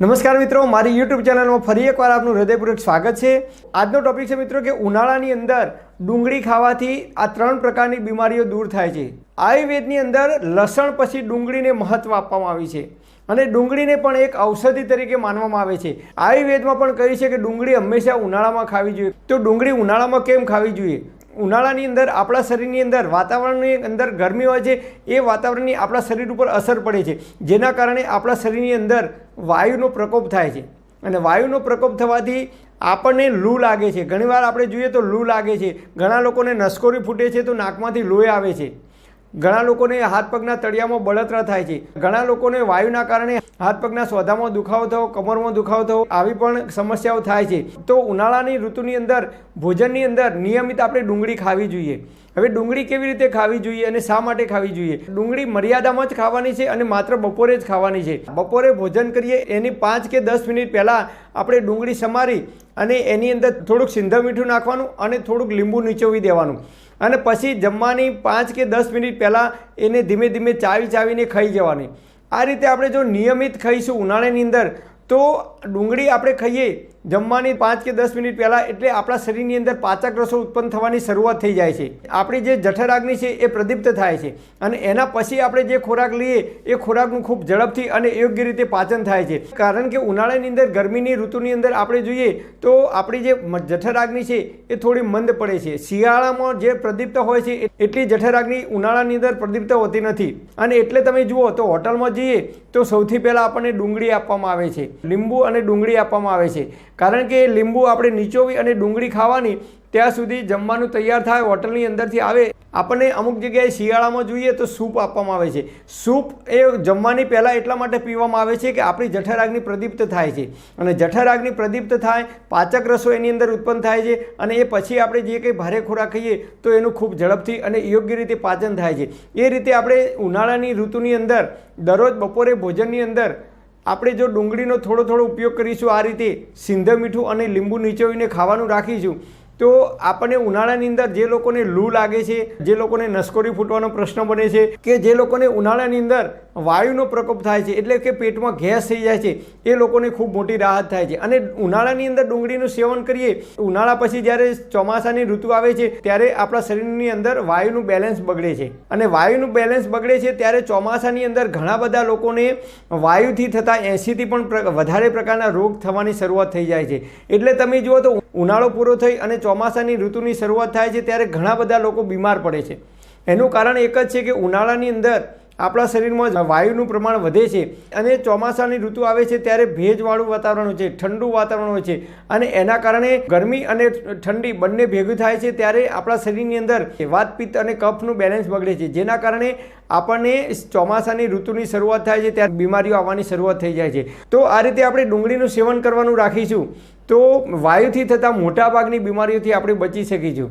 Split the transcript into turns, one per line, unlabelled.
નમસ્કાર મિત્રો, મારી યુટ્યુબ ચેનલમાં ફરી એકવાર આપનું હૃદયપૂર્વક સ્વાગત છે. આજનો ટોપિક છે મિત્રો કે ઉનાળાની અંદર ડુંગળી ખાવાથી આ ત્રણ પ્રકારની બીમારીઓ દૂર થાય છે. આયુર્વેદની અંદર લસણ પછી ડુંગળીને મહત્ત્વ આપવામાં આવી છે. અને ડુંગળીને પણ એક ઔષધિ તરીકે માનવામાં આવે છે. આયુર્વેદમાં પણ કહ્યું છે કે ડુંગળી હંમેશા ઉનાળામાં ખાવી જોઈએ. તો ડુંગળી ઉનાળામાં કેમ ખાવી જોઈએ? ઉનાળાની અંદર આપણા શરીરની અંદર, વાતાવરણની અંદર ગરમી હોય છે, એ વાતાવરણની આપણા શરીર ઉપર અસર પડે છે. જેના કારણે આપણા શરીરની અંદર વાયુનો પ્રકોપ થાય છે. અને વાયુનો પ્રકોપ થવાથી આપણને લૂ લાગે છે. ઘણીવાર આપણે જોઈએ તો લૂ લાગે છે. ઘણા લોકોને નસકોરી ફૂટે છે તો નાકમાંથી લોહી આવે છે. ઘણા લોકોને હાથ પગના તળિયામાં બળતરા થાય છે. ઘણા લોકોને વાયુના કારણે હાથ પગના સોધામાં દુખાવો થવો, કમરમાં દુખાવો થવો, આવી પણ સમસ્યાઓ થાય છે. તો ઉનાળાની ઋતુની અંદર, ભોજનની અંદર નિયમિત આપણે ડુંગળી ખાવી જોઈએ. હવે ડુંગળી કેવી રીતે ખાવી જોઈએ અને શા માટે ખાવી જોઈએ? ડુંગળી મર્યાદામાં જ ખાવાની છે અને માત્ર બપોરે જ ખાવાની છે. બપોરે ભોજન કરીએ એની પાંચ કે દસ મિનિટ પહેલાં આપણે ડુંગળી સમારી અને એની અંદર થોડુંક સિંધવ મીઠું નાખવાનું અને થોડુંક લીંબુ નીચોવી દેવાનું. અને પછી જમવાની પાંચ કે દસ મિનિટ પહેલાં એને ધીમે ધીમે ચાવી ચાવીને ખાઈ જવાની. આ રીતે આપણે જો નિયમિત ખાઈશું ઉનાળાની અંદર, તો ડુંગળી આપણે ખાઈએ જમવાની પાંચ કે દસ મિનિટ પહેલાં એટલે આપણા શરીરની અંદર પાચક રસો ઉત્પન્ન થવાની શરૂઆત થઈ જાય છે. આપણી જે જઠરાગ્નિ છે એ પ્રદીપ્ત થાય છે અને એના પછી આપણે જે ખોરાક લઈએ એ ખોરાકનું ખૂબ ઝડપથી અને યોગ્ય રીતે પાચન થાય છે. કારણ કે ઉનાળાની અંદર ગરમીની ઋતુની અંદર આપણે જોઈએ તો આપણી જે જઠરાગ્નિ છે એ થોડી મંદ પડે છે. શિયાળામાં જે પ્રદીપ્ત હોય છે એટલી જઠરાગ્નિ ઉનાળાની અંદર પ્રદીપ્ત હોતી નથી. અને એટલે તમે જુઓ તો હોટલમાં જઈએ તો સૌથી પહેલાં આપણને ડુંગળી આપવામાં આવે છે. લીંબુ અને ડુંગળી આપવામાં આવે છે. કારણ કે લીંબુ આપણે નીચોવી અને ડુંગળી ખાવાની ત્યાં સુધી જમવાનું તૈયાર થાય, હોટલની અંદરથી આવે. આપણને અમુક જગ્યાએ શિયાળામાં જોઈએ તો સૂપ આપવામાં આવે છે. સૂપ એ જમવાની પહેલાં એટલા માટે પીવામાં આવે છે કે આપણી જઠરાગ્નિ પ્રદીપ્ત થાય છે. અને જઠરાગ્નિ પ્રદીપ્ત થાય, પાચક રસો એની અંદર ઉત્પન્ન થાય છે અને એ પછી આપણે જે કંઈ ભારે ખોરાક ખાઈએ તો એનું ખૂબ ઝડપથી અને યોગ્ય રીતે પાચન થાય છે. એ રીતે આપણે ઉનાળાની ઋતુની અંદર, દરરોજ બપોરે ભોજનની અંદર આપણે જો ડુંગળીનો થોડો થોડો ઉપયોગ કરીશું, આ રીતે સિંધ મીઠું અને લીંબુ નીચોવીને ખાવાનું રાખીશું. તો આપણને ઉનાળાની અંદર જે લોકોને લૂ લાગે છે, જે લોકોને નસકોરી ફૂટવાનો પ્રશ્ન બને છે, કે જે લોકોને ઉનાળાની અંદર વાયુનો પ્રકોપ થાય છે, એટલે કે પેટમાં ગેસ થઈ જાય છે, એ લોકોને ખૂબ મોટી રાહત થાય છે. અને ઉનાળાની અંદર ડુંગળીનું સેવન કરીએ, ઉનાળા પછી જ્યારે ચોમાસાની ઋતુ આવે છે, ત્યારે આપણા શરીરની અંદર વાયુનું બેલેન્સ બગડે છે. અને વાયુનું બેલેન્સ બગડે છે ત્યારે ચોમાસાની અંદર ઘણા બધા લોકોને વાયુથી થતા એંસીથી પણ વધારે પ્રકારના રોગ થવાની શરૂઆત થઈ જાય છે. એટલે તમે જુઓ તો ઉનાળો પૂરો થઈ અને ચોમાસાની ઋતુની શરૂઆત થાય છે, ત્યારે ઘણા બધા લોકો બીમાર પડે છે. એનું કારણ એક જ છે કે ઉનાળાની અંદર આપણા શરીરમાં વાયુનું પ્રમાણ વધે છે અને ચોમાસાની ઋતુ આવે છે ત્યારે ભેજવાળું વાતાવરણ હોય છે, ઠંડુ વાતાવરણ હોય છે. અને એના કારણે ગરમી અને ઠંડી બંને ભેગું થાય છે ત્યારે આપણા શરીરની અંદર વાતપિત્ત અને કફનું બેલેન્સ બગડે છે. જેના કારણે આપણને ચોમાસાની ઋતુની શરૂઆત થાય છે ત્યારે બીમારીઓ આવવાની શરૂઆત થઈ જાય છે. તો આ રીતે આપણે ડુંગળીનું સેવન કરવાનું રાખીશું તો વાયુથી થતા મોટાભાગની બીમારીઓથી આપણે બચી શકીશું.